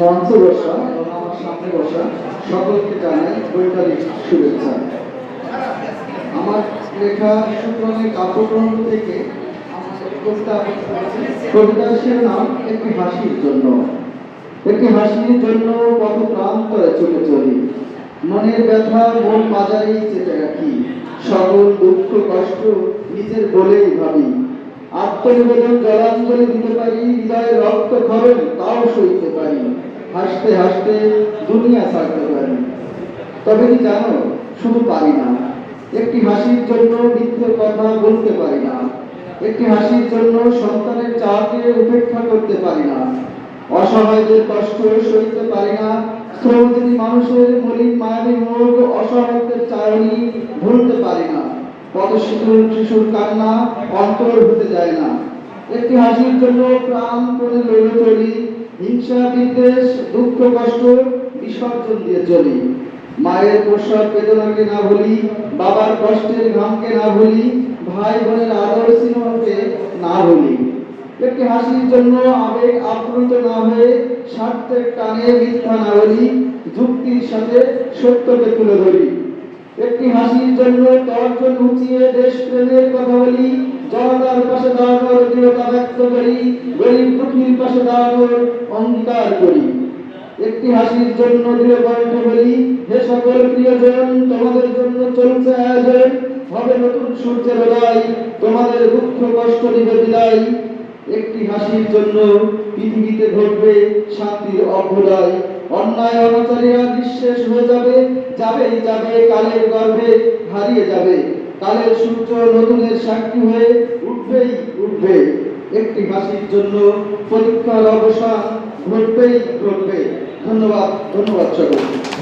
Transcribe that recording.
মঞ্চ বসা এবং আমার সামনে বসা সকলকে জানাই বৈকালিক শুভেচ্ছা। আমার লেখা সুপ্রণের কাব্যগ্রন্থ থেকে কবিতা কবিতার একটি হাসির জন্য। একটি হাসির জন্য কত প্রান্তরে ছুটে চলি। মনের ব্যথা, মন বাজারেই চেপে রাখি। সকল দুঃখ, কষ্ট নিজের বলেই ভাবি। আত্মনিবেদন জলাঞ্জলি দিতে পারি হৃদয়ের রক্ত খরণ তাও সইতে পারি। হাসতে হাসতে দুনিয়া ছাড়তে পারি। তবে কি জানো, শুধু পারি না। একটি হাসির জন্য মিথ্যে কথা বলতে পারি না। একটি হাসির জন্য সন্তানের চাকে উপেক্ষা করতে পারি না। অসহায়দের কষ্ট সইতে পারি না। শ্রমজীবী মানুষের মলিন অসহায়দের ভুলতে পারি না। পদশিশুর শিশুর কান্না অন্তর হতে যায় না। একটি হাসির জন্য প্রাণ করে লড়ে চলি হিংসা, বিদ্বেষ, দুঃখ, কষ্ট বিসর্জন দিয়ে চলি। মায়ের বেদনাকে না ভুলি, বাবার কষ্টের ঘামকে না ভুলি ভাই বোনের আদর স্নেহকে না ভুলি। একটি হাসির জন্য আবেগ আপ্লুত না হয়ে স্বার্থের টানে মিথ্যা না বলি, যুক্তির সাথে সত্যকে তুলে ধরি। একটি হাসির জন্য তর্জন দেশ প্রেমের কথা বলি। জনতার পাশে দাঁড়ানোর দৃঢ়তা ব্যক্ত করি। গরিব দুঃখীর পাশে দাঁড়ানোর অঙ্গীকার করি। একটি হাসির জন্য দৃঢ় কণ্ঠে বলি, হে সকল প্রিয়জন, তোমাদের জন্য চলছে আয়োজন। হবে নতুন সূর্যের উদয়, তোমাদের দুঃখ কষ্ট নিবে বিদায়। একটি হাসির জন্য পৃথিবীতে ঘটবে শান্তির অভ্যুদয়। অন্যায় অনাচারীরা নিঃশেষ হয়ে যাবে, যাবেই যাবে, কালের গর্ভে হারিয়ে যাবে। কালের সূর্য নতুনের সাক্ষী হয়ে উঠবেই উঠবে। একটি হাসির জন্য পরীক্ষার অবসান ঘটবেই ঘটবে। ধন্যবাদ ধন্যবাদ সকলকে।